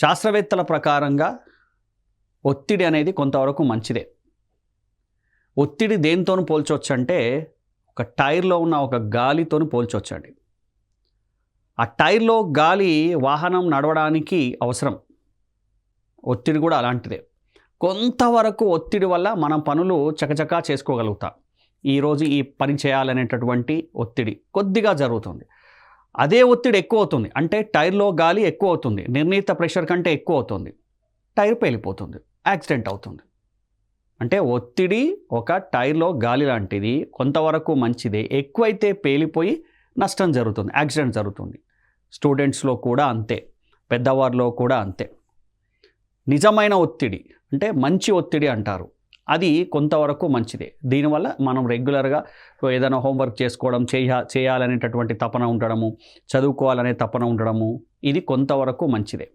శాస్త్రవేత్తల ప్రకారంగా ఒత్తిడి అనేది కొంతవరకు మంచిదే. ఒత్తిడి దేనితోనూ పోల్చవచ్చు అంటే ఒక టైర్లో ఉన్న ఒక గాలితో పోల్చొచ్చండి. ఆ టైర్లో గాలి వాహనం నడవడానికి అవసరం. ఒత్తిడి కూడా అలాంటిదే. కొంతవరకు ఒత్తిడి వల్ల మనం పనులు చకచకా చేసుకోగలుగుతాం. ఈరోజు ఈ పని చేయాలనేటటువంటి ఒత్తిడి కొద్దిగా జరుగుతుంది. అదే ఒత్తిడి ఎక్కువ అవుతుంది అంటే టైర్లో గాలి ఎక్కువ అవుతుంది నిర్ణీత ప్రెషర్ కంటే ఎక్కువ అవుతుంది టైర్ పేలిపోతుంది. యాక్సిడెంట్ అవుతుంది. అంటే ఒత్తిడి ఒక టైర్లో గాలి లాంటిది కొంతవరకు మంచిదే. ఎక్కువైతే పేలిపోయి నష్టం జరుగుతుంది. యాక్సిడెంట్ జరుగుతుంది. స్టూడెంట్స్లో కూడా అంతే. పెద్దవారిలో కూడా అంతే. నిజమైన ఒత్తిడి. అంటే మంచి ఒత్తిడి అంటారు. అది కొంతవరకు మంచిదే. దీనివల్ల మనం రెగ్యులర్గా ఏదైనా హోంవర్క్ చేసుకోవడం చేయ చేయాలనేటటువంటి తపన ఉండడము చదువుకోవాలనే తపన ఉండడము ఇది కొంతవరకు మంచిదే.